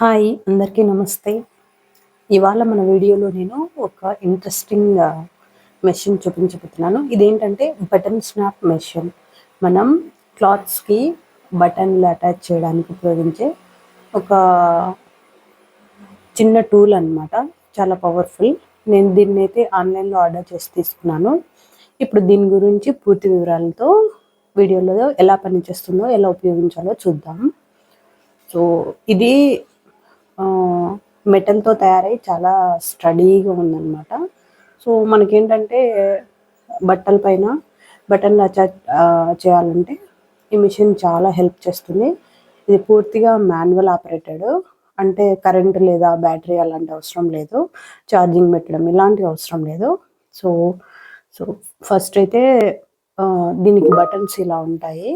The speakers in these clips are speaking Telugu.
హాయ్ అందరికీ నమస్తే. ఇవాళ మన వీడియోలో నేను ఒక ఇంట్రెస్టింగ్ మెషిన్ చూపించబోతున్నాను. ఇదేంటంటే బటన్ స్నాప్ మెషిన్ మనం క్లాత్స్కి బటన్లు అటాచ్ చేయడానికి ఉపయోగించే ఒక చిన్న టూల్ అనమాట చాలా పవర్ఫుల్ నేను దీన్ని అయితే ఆన్లైన్లో ఆర్డర్ చేసి తీసుకున్నాను. ఇప్పుడు దీని గురించి పూర్తి వివరాలతో వీడియోలో ఎలా పనిచేస్తుందో ఎలా ఉపయోగించాలో చూద్దాం. సో ఇది మెటల్తో తయారై చాలా స్టడీగా ఉందన్నమాట. సో మనకేంటంటే బట్టల పైన బటన్లు అటాచ్ చేయాలంటే ఈ మిషన్ చాలా హెల్ప్ చేస్తుంది. ఇది పూర్తిగా మాన్యువల్ ఆపరేటెడ్. అంటే కరెంట్ లేదా బ్యాటరీ అలాంటి అవసరం లేదు. ఛార్జింగ్ పెట్టడం ఇలాంటివి అవసరం లేదు. సో సో ఫస్ట్ అయితే దీనికి బటన్స్ ఇలా ఉంటాయి.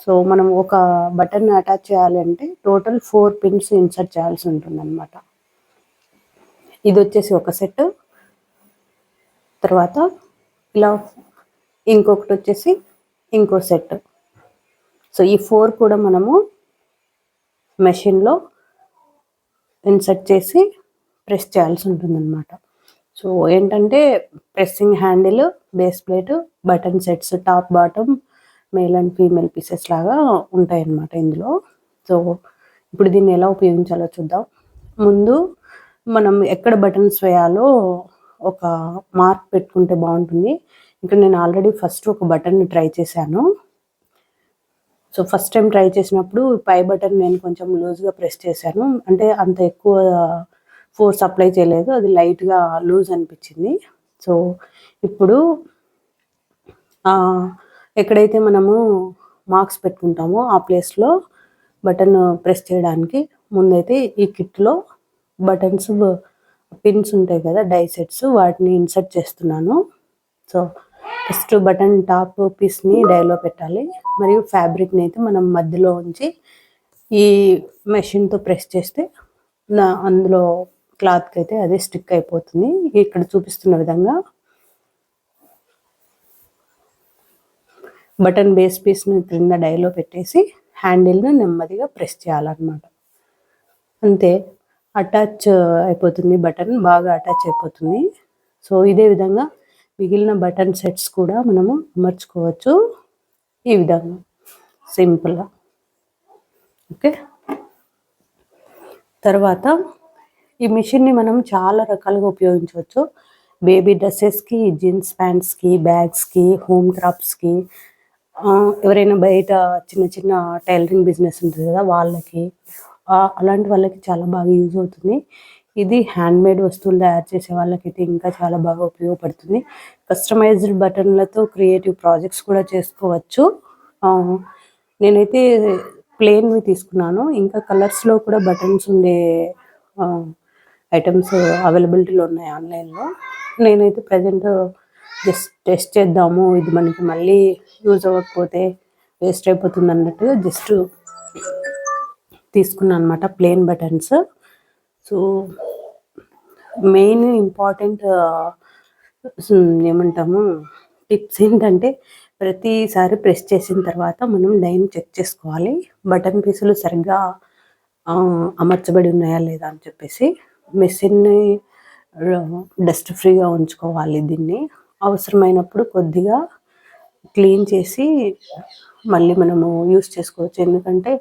సో మనం ఒక బటన్ అటాచ్ చేయాలంటే టోటల్ ఫోర్ పిన్స్ ఇన్సర్ట్ చేయాల్సి ఉంటుంది అనమాట ఇది వచ్చేసి ఒక సెట్ తర్వాత ఇలా ఇంకొకటి వచ్చేసి ఇంకో సెట్ సో ఈ ఫోర్ కూడా మనము మెషిన్లో ఇన్సర్ట్ చేసి ప్రెస్ చేయాల్సి ఉంటుంది అనమాట సో ఏంటంటే pressing handle base plate button sets top bottom male and female pieces లాగా ఉంటాయి అన్నమాట ఇందులో. సో ఇప్పుడు దీన్ని ఎలా ఉపయోగించాలో చూద్దాం. ముందు మనం ఎక్కడ బటన్స్ వేయాలో ఒక మార్క్ పెట్టుకుంటే బాగుంటుంది. ఇక్కడ నేను ఆల్రెడీ ఫస్ట్ ఒక బటన్ని ట్రై చేశాను. సో ఫస్ట్ టైం ట్రై చేసినప్పుడు పై బటన్ నేను కొంచెం లూజ్గా ప్రెస్ చేశాను. అంటే అంత ఎక్కువ ఫోర్స్ అప్లై చేయలేదు. అది లైట్గా లూజ్ అనిపించింది. సో ఇప్పుడు ఎక్కడైతే మనము మార్క్స్ పెట్టుకుంటామో ఆ ప్లేస్లో బటన్ ప్రెస్ చేయడానికి ముందైతే ఈ కిట్లో బటన్స్ పిన్స్ ఉంటాయి కదా డై సెట్స్ వాటిని ఇన్సర్ట్ చేస్తున్నాను. సో ఫస్ట్ బటన్ టాప్ పీస్ని డైలో పెట్టాలి. మరియు ఫ్యాబ్రిక్ని అయితే మనం మధ్యలో ఉంచి ఈ మెషిన్తో ప్రెస్ చేస్తే నా అందులో క్లాత్కి అయితే అది స్టిక్ అయిపోతుంది. ఇక్కడ చూపిస్తున్న విధంగా బటన్ బేస్ పీస్ని క్రింద డైలో పెట్టేసి హ్యాండిల్ను నెమ్మదిగా ప్రెస్ చేయాలన్నమాట. అంతే. అటాచ్ అయిపోతుంది బటన్ బాగా అటాచ్ అయిపోతుంది. సో ఇదే విధంగా మిగిలిన బటన్ సెట్స్ కూడా మనము అమర్చుకోవచ్చు. ఈ విధంగా. సింపుల్గా ఓకే? తర్వాత ఈ మిషన్ని మనం చాలా రకాలుగా ఉపయోగించవచ్చు. బేబీ డ్రెస్సెస్కి జీన్స్ ప్యాంట్స్కి బ్యాగ్స్కి హోమ్ క్రాప్స్కి ఎవరైనా బయట చిన్న చిన్న టైలరింగ్ బిజినెస్ ఉంటుంది కదా వాళ్ళకి అలాంటి వాళ్ళకి చాలా బాగా యూజ్ అవుతుంది. ఇది హ్యాండ్మేడ్ వస్తువులు తయారు చేసే వాళ్ళకైతే ఇంకా చాలా బాగా ఉపయోగపడుతుంది. కస్టమైజ్డ్ బటన్లతో క్రియేటివ్ ప్రాజెక్ట్స్ కూడా చేసుకోవచ్చు. నేనైతే ప్లేన్వి తీసుకున్నాను. ఇంకా కలర్స్లో కూడా బటన్స్ ఉండే ఐటమ్స్ అవైలబిలిటీలో ఉన్నాయి ఆన్లైన్లో. నేనైతే ప్రజెంట్ జస్ట్ టెస్ట్ చేద్దాము. ఇది మనకి మళ్ళీ యూజ్ అవ్వకపోతే వేస్ట్ అయిపోతుంది అన్నట్టుగా జస్ట్ తీసుకున్నాను అనమాట plain buttons so main important ఏమంటాము టిప్స్ ఏంటంటే ప్రతిసారి ప్రెస్ చేసిన తర్వాత మనం లైన్ చెక్ చేసుకోవాలి. బటన్ పీసులు సరిగ్గా అమర్చబడి ఉన్నాయా లేదా అని చెప్పేసి మెషిన్ని డస్ట్ ఫ్రీగా ఉంచుకోవాలి దీన్ని. అవసరమైనప్పుడు కొద్దిగా క్లీన్ చేసి మళ్ళీ మనము యూస్ చేసుకోవచ్చు. ఎందుకంటే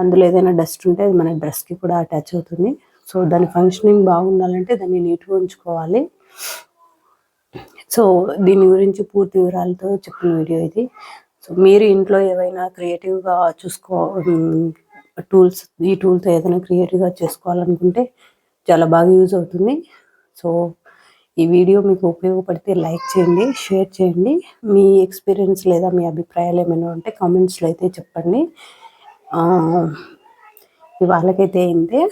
అందులో ఏదైనా డస్ట్ ఉంటే అది మన డ్రెస్కి కూడా అటాచ్ అవుతుంది. సో దాని ఫంక్షనింగ్ బాగుండాలంటే దాన్ని నీట్గా ఉంచుకోవాలి. సో దీని గురించి పూర్తి వివరాలతో చెప్పిన వీడియో ఇది. సో మీరు ఇంట్లో ఏవైనా క్రియేటివ్గా చూసుకో టూల్స్ ఈ టూల్తో ఏదైనా క్రియేటివ్గా చేసుకోవాలనుకుంటే చాలా బాగా యూజ్ అవుతుంది. సో ఈ వీడియో మీకు ఉపయోగపడితే లైక్ చేయండి షేర్ చేయండి. మీ ఎక్స్పీరియన్స్ లేదా మీ అభిప్రాయాలు ఏమైనా ఉంటే కామెంట్స్లో అయితే చెప్పండి. ఇవాళకైతే అయిందే.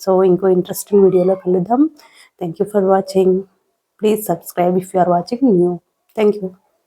సో ఇంకో ఇంట్రెస్టింగ్ వీడియోలో కలుద్దాం. Thank you for watching please subscribe if you are watching new thank you